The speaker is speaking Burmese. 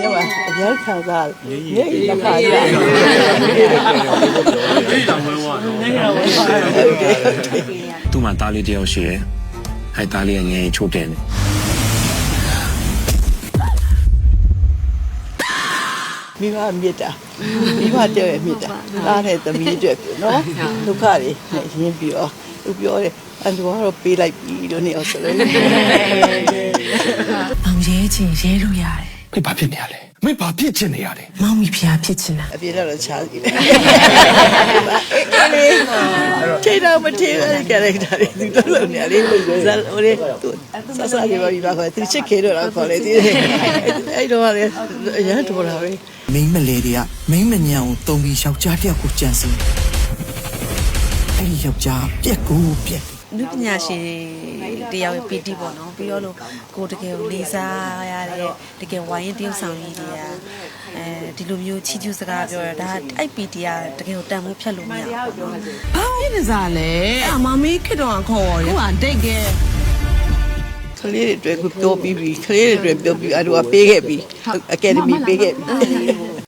ညမှာအများခံစားတယ်ညအိလက်ခါကြဒီတောင်ဝဲဝါနော်ဟုတ်တယ်ဟုတ်တယ်သူ့မှာတားလေးတယောက်ရှိတယ်အဲတားလေးကငယ်ချိုးတယ်နေမိဘမြစ်တာမိဘတည်းရဲ့မြစ်တာသားတဲ့သမီးအတွက်နော်ဒုက္ခတွေနဲ့ရင်းပြီးတော့သူပြောတယ်အန်တူကတော့ပေးလိုက်ပြီလို့နေအောင်ဆိုလို့အောင်ရဲချင်ရဲလို့ရတယ် မင်းဘာဖြစ်နေရလဲမင်းဘာဖြစ်ချင်နေရလဲမောင်မီဖျားဖြစ်ချင်တာအပြေတော့ချားစီတယ်အဲ့ဒီချိန်တော့မထင်ဘူးအဲ့ဒီ character တွေသူတို့လည်းနေလေးလို့ဇာဟိုလေသူဆဆလေးပါပြီးပါခေါ်သူချစ်ခေတော့ခေါ်လေဒီအဲ့တော့လည်းအရန်တော်တာပဲမိန်းမလေးတွေကမိန်းမညံကိုတုံပြီးယောက်ျားတစ်ယောက်ကိုကြံစည်အဲ့ဒီယောက်ျားပြက်ကိုပြက် နုပညာရှင်တယောက်ရဲ့ပီတိပေါ့နော်ပြီးတော့လို့ကိုတကယ်ကိုလေးစားရတဲ့တကယ်ဝိုင်းရင်တယောက်ဆောင်ကြီးတွေကအဲဒီလိုမျိုးချီးကျူးစကားပြောရတာဒါအဲ့ပီတီကတကယ်ကိုတန်ဖိုးဖြတ်လို့မရဘူးပေါ့နော်ဘာဖြစ်နေစားလဲအမမေးခစ်တော့ခေါ်ရတယ်ဟိုကတိတ်ကဲကလေးတွေအတွက်ကိုပြောပြီးပြီကလေးတွေအတွက်ပြောပြီးအဲ့တော့ပေးခဲ့ပြီအကယ်ဒမီပေးခဲ့ပြီ